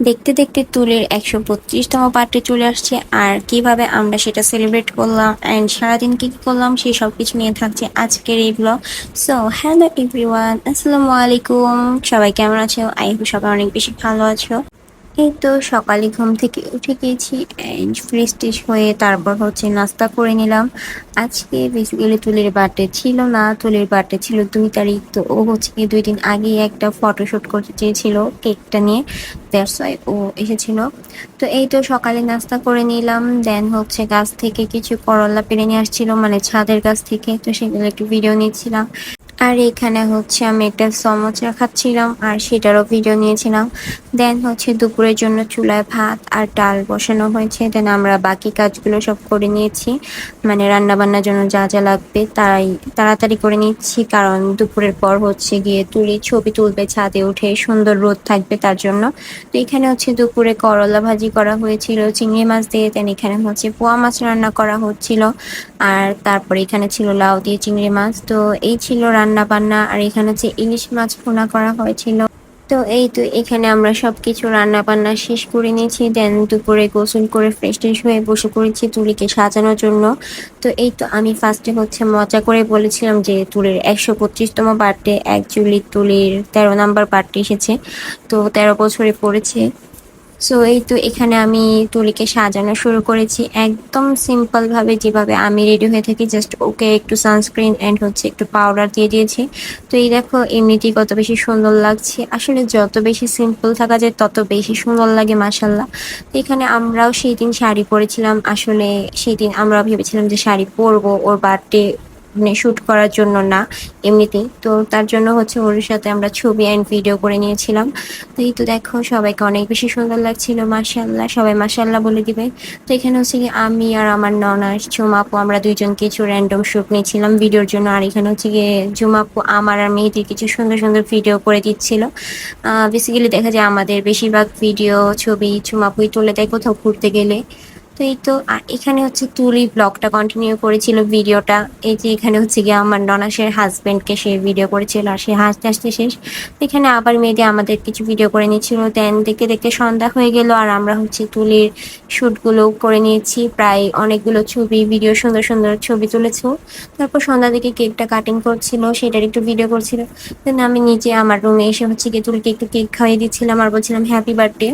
দেখতে দেখতে তুলের একশো বত্রিশতম পার্টে চলে আসছে। আর কীভাবে আমরা সেটা সেলিব্রেট করলাম অ্যান্ড সারাদিন কি কি করলাম সেই সব কিছু নিয়ে থাকছে আজকের এই ব্লগ সো হ্যালো এভরিওয়ান আসসালামু আলাইকুম। সবাই কেমন আছো? আই হোপ সবাই অনেক বেশি ভালো আছো। এই তো সকালে ঘুম থেকে উঠে গিয়েছি ফ্রেশ টেশ হয়ে তারপর হচ্ছে নাস্তা করে নিলাম। আজকে বেসিক্যালি তুলির বার্থডে ছিল না তুলির বার্থডে ছিল দুই তারিখ, তো ও হচ্ছে কি দুই দিন আগে একটা ফটোশ্যুট করতে চেয়েছিল কেকটা নিয়ে দ্যাটস ওয়াই ও এসেছিল। তো এই তো সকালে নাস্তা করে নিলাম দেন হচ্ছে গাছ থেকে কিছু করলা পেরে নিয়ে আসছিল মানে ছাদের গাছ থেকে, তো সেগুলো একটু ভিডিও নিচ্ছিলাম। আর এখানে হচ্ছে আমি একটা সমোচা খাচ্ছিলাম আর সেটারও ভিডিও নিয়েছিলাম। দেন হচ্ছে দুপুরের জন্য চুলায় ভাত আর ডাল বসানো হয়েছে। দেন আমরা বাকি কাজগুলো সব করে নিয়েছি। মানে রান্না বান্নার জন্য যা যা লাগবে তাই তাড়াতাড়ি করে নিচ্ছি, কারণ দুপুরের পর হচ্ছে গিয়ে তুলি, ছবি তুলবে, ছাদে উঠে সুন্দর রোদ থাকবে তার জন্য। তো এখানে হচ্ছে দুপুরে করলা ভাজি করা হয়েছিল, চিংড়ি মাছ দিয়ে দেন এখানে হচ্ছে পোয়া মাছ রান্না করা হচ্ছিল। আর তারপরে এখানে ছিল লাউ দিয়ে চিংড়ি মাছ। তো এই ছিল রান্না বান্না, আর এখানে হচ্ছে ইলিশ মাছ ভুনা করা হয়েছিল। তো এই তো এখানে আমরা সব কিছু রান্না বান্না শেষ করে নিয়েছি। দেন দুপুরে গোসল করে ফ্রেশ ট্রেশ হয়ে বসে পড়েছি তুলিকে সাজানোর জন্য। তো এই তো আমি ফার্স্টে হচ্ছে মজা করে বলেছিলাম যে তুলির একশো পঁচিশতম বার্থডে এক অ্যাকচুয়ালি তুলির তেরো নাম্বার বার্থডে এসেছে। তো তেরো বছরে পড়েছে। সো এই তো এখানে আমি তুলিকে সাজানো শুরু করেছি। একদম সিম্পল ভাবে যেভাবে আমি রেডি হয়ে থাকি জাস্ট ওকে একটু সানস্ক্রিন অ্যান্ড হচ্ছে একটু পাউডার দিয়ে দিয়েছি। তো এই দেখো, এমনিতেই কত বেশি সুন্দর লাগছে। আসলে যত বেশি সিম্পল থাকা যায়, তত বেশি সুন্দর লাগে মাসাল্লাহ তো এখানে আমরাও সেই দিন শাড়ি পরেছিলাম। আসলে সেই দিন আমরা ভেবেছিলাম যে শাড়ি পরবো, ওর বার্থডে মানে শ্যুট করার জন্য না, এমনিতেই। তো তার জন্য হচ্ছে ওর সাথে আমরা ছবি অ্যান্ড ভিডিও করে নিয়েছিলাম। তো এই তো দেখো, সবাইকে অনেক বেশি সুন্দর লাগছিল মার্শাল্লাহ সবাই মার্শাল্লাহ বলে দিবে। তো এখানে হচ্ছে কি আমি আর আমার ননাস ঝুমাপু, আমরা দুইজন কিছু র্যান্ডম শ্যুট নিয়েছিলাম ভিডিওর জন্য। আর এখানে হচ্ছে গিয়ে ঝুমাপু আমার আর মেয়েদের কিছু সুন্দর সুন্দর ভিডিও করে দিচ্ছিল। বেসিক্যালি দেখা যায় আমাদের বেশিরভাগ ভিডিও ছবি ঝুমাপুই তুলে দেয় কোথাও ঘুরতে গেলে। তো এই তো এখানে হচ্ছে তুলি ব্লগটা কন্টিনিউ করেছিল, ভিডিওটা। এই যে এখানে হচ্ছে গিয়ে আমার ননাসের হাজবেন্ডকে সে ভিডিও করেছিল, আর সে হাসতে হাসতে শেষ। এখানে আবার মেয়েদের আমাদের কিছু ভিডিও করে নিয়েছিল। দেন দেখতে দেখতে সন্ধ্যা হয়ে গেল, আর আমরা হচ্ছে তুলির শ্যুটগুলো করে নিয়েছি। প্রায় অনেকগুলো ছবি ভিডিও সুন্দর সুন্দর ছবি তুলেছ। তারপর সন্ধ্যা দিকে কেকটা কাটিং করছিল, সেটার একটু ভিডিও করছিল। দেন আমি নিজে আমার রুমে এসে হচ্ছে গিয়ে তুলিকে একটু কেক খাইয়ে দিচ্ছিলাম, আর বলছিলাম হ্যাপি বার্থডে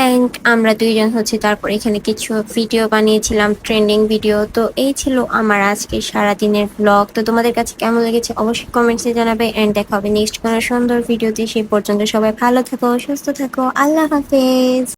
অ্যান্ড আমরা দুইজন হচ্ছে তারপর এখানে কিছু ভিডিও বানিয়েছিলাম ট্রেন্ডিং ভিডিও তো এই ছিল আমার আজকে সারাদিনের ব্লগ তো তোমাদের কাছে কেমন লেগেছে অবশ্যই কমেন্টসে জানাবে। অ্যান্ড দেখা হবে নেক্সট কোনো সুন্দর ভিডিওতে সেই পর্যন্ত সবাই ভালো থাকো, সুস্থ থাকো। আল্লাহ হাফেজ।